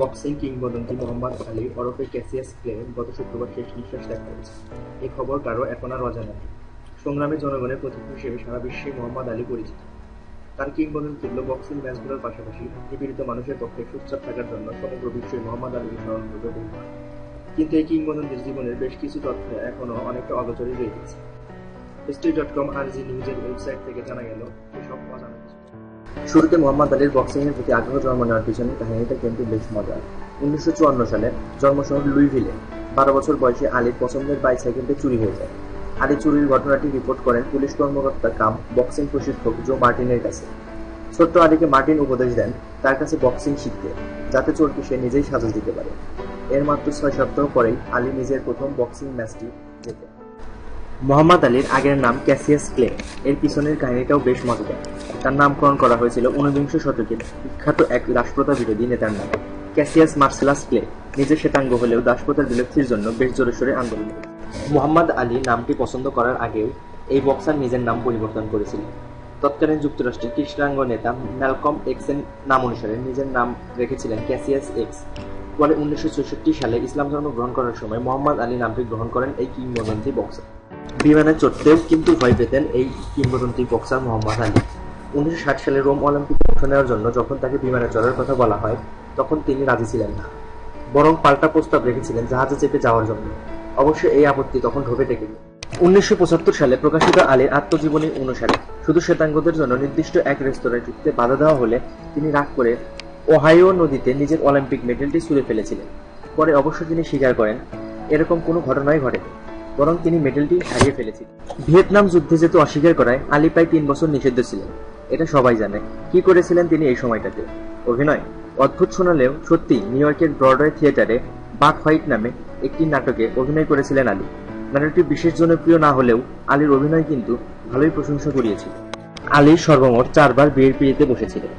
Boxing কিংবদন্তি মোহাম্মদ আলী, ওরফে Cassius clay গত শুক্রবার শেষ নিঃশ্বাস ত্যাগ করেছে এই খবর কারও এখন আর অজানা নেই। সংগ্রামী জনগণের প্রতীক হিসেবে সারা বিশ্বে মোহাম্মদ আলী পরিচিত। তার কিংবদন্তি হল বক্সিং ম্যাচগুলোর পাশাপাশি নিপীড়িত মানুষের পক্ষে সুচ্চার থাকার জন্য সমগ্র বিশ্বই মোহাম্মদ আলীকে স্মরণ করবে কিন্তু এই কিংবদন্তির জীবনের বেশ কিছু তথ্য এখনও অনেকটা অগোচরই রয়ে গেছে। হিস্ট্রি ডট কম আর জি নিউজের ওয়েবসাইট থেকে জানা গেল, এসব অজানা কিছু। শুরুতে মোহাম্মদ আলীর বক্সিং এর প্রতি আগ্রহ জন্ম নেওয়ার পিছনে কাহিনীটা কিন্তু বেশ মজার। উনিশশো চুয়ান্ন সালে জন্মশহর লুইভিলে। বারো বছর বয়সে আলীর পছন্দের বাইসাইকেলটি চুরি হয়ে যায়। আলী চুরির ঘটনাটি রিপোর্ট করেন পুলিশ কর্মকর্তা কাম বক্সিং প্রশিক্ষক জো মার্টিনের কাছে। ছোট্ট আলীকে মার্টিন উপদেশ দেন, তার কাছে বক্সিং শিখতে, যাতে চোরকে সে নিজেই সাজা দিতে পারে। এর মাত্র ছয় সপ্তাহ পরেই আলী নিজের প্রথম বক্সিং ম্যাচটি জেতে মোহাম্মদ আলীর আগের নাম ক্যাসিয়াস ক্লে। এর পিছনের কাহিনীটাও বেশ মজাদার। তার নামকরণ করা হয়েছিল ঊনবিংশ শতকের বিখ্যাত এক দাসপ্রথা বিরোধী নেতার নামে। ক্যাসিয়াস মার্সেলাস ক্লে নিজে শ্বেতাঙ্গ হলেও দাসপ্রথার বিলুপ্তির জন্য বেশ জোরে সোরে আন্দোলন মোহাম্মদ আলী নামটি পছন্দ করার আগেও এই বক্সার নিজের নাম পরিবর্তন করেছিলেন। তৎকালীন যুক্তরাষ্ট্রের কৃষ্ণাঙ্গ নেতা ম্যালকম এক্সের নাম অনুসারে নিজের নাম রেখেছিলেন ক্যাসিয়াস এক্স। পরে উনিশশো চৌষট্টি সালে ইসলাম ধর্ম গ্রহণ করার সময় মোহাম্মদ আলী নামটি গ্রহণ করেন এই কিংবদন্তি বক্সার। বিমানে চড়তেও কিন্তু ভয় পেতেন এই কিংবদন্তি বক্সার মোহাম্মদ আলী। উনিশশো ষাট সালে রোম অলিম্পিকে অংশ নেওয়ার জন্য যখন তাকে বিমানে চড়ার কথা বলা হয়, তখন তিনি রাজি ছিলেন না। বরং পাল্টা প্রস্তাব রেখেছিলেন জাহাজে চেপে যাওয়ার জন্য। অবশ্য এই আপত্তি তখন ঢোকে টেকেনি। উনিশশো সালে প্রকাশিত আলীর আত্মজীবনী অনুসারে শুধু শ্বেতাঙ্গদের জন্য নির্দিষ্ট এক রেস্তোরাঁয় ঢুকতে বাধা দেওয়া হলে তিনি রাগ করে ওহাইও নদীতে নিজের অলিম্পিক মেডেলটি ছুঁড়ে ফেলেছিলেন। পরে অবশ্য তিনি স্বীকার করেন, এরকম কোনো ঘটনাই ঘটেনি। বরং তিনি মেডেলটি হারিয়ে ফেলেছিলেন। ভিয়েতনাম যুদ্ধে যেহেতু অস্বীকার করায় আলী প্রায় তিন বছর নিষিদ্ধ ছিলেন। এটা সবাই জানে। কি করেছিলেন তিনি এই সময়টাতে? অভিনয়। অদ্ভুত শোনালেও সত্যি নিউ ইয়র্কের ব্রডওয়ে থিয়েটারে বাক হোয়াইট নামে একটি নাটকে অভিনয় করেছিলেন আলী। নাটকটি বিশেষ জনপ্রিয় না হলেও আলীর অভিনয় কিন্তু ভালোই প্রশংসা কুড়িয়েছিল। আলী সর্বমোট চারবার বিয়ের পিড়িতে বসেছিলেন।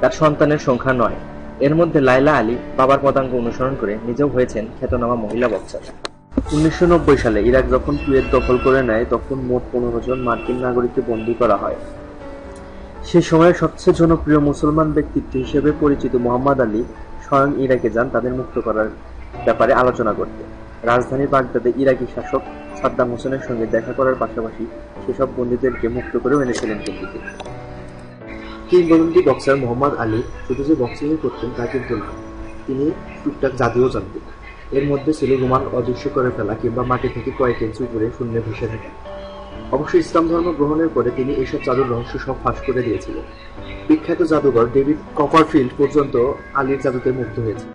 তার সন্তানের সংখ্যা নয়। এর মধ্যে লাইলা আলী বাবার পদাঙ্ক অনুসরণ করে নিজেও হয়েছেন খ্যাতনামা মহিলা বক্সার। উনিশশো নব্বই সালে ইরাক যখন কুয়েত দখল করে নেয়, তখন মোট পনেরো জন মার্কিন নাগরিককে বন্দী করা হয়। সে সময়ের সবচেয়ে জনপ্রিয় মুসলমান ব্যক্তিত্ব হিসেবে পরিচিত মোহাম্মদ আলী স্বয়ং ইরাকে যান তাদের মুক্ত করার ব্যাপারে আলোচনা করতে। রাজধানী বাগদাদে ইরাকি শাসক সাদ্দাম হোসেনের সঙ্গে দেখা করার পাশাপাশি সেসব বন্দীদেরকে মুক্ত করেও এনেছিলেন দিল্লিতে। কিংবদন্তি বক্সার মোহাম্মদ আলী শুধু যে বক্সিংই করতেন তা কিন্তু না, তিনি টুকটাক জাদুও জানতেন। এর মধ্যে ছিল রোমান অদৃশ্য করে ফেলা কিংবা মাটি থেকে কয়েক ইঞ্চি উপরে শূন্যে ভেসে থাকা। অবশ্য ইসলাম ধর্ম গ্রহণের পরে তিনি এসব জাদুর রহস্য সব ফাঁস করে দিয়েছিলেন। বিখ্যাত জাদুঘর ডেভিড কপারফিল্ড পর্যন্ত আলীর জাদুতে মুগ্ধ হয়েছে।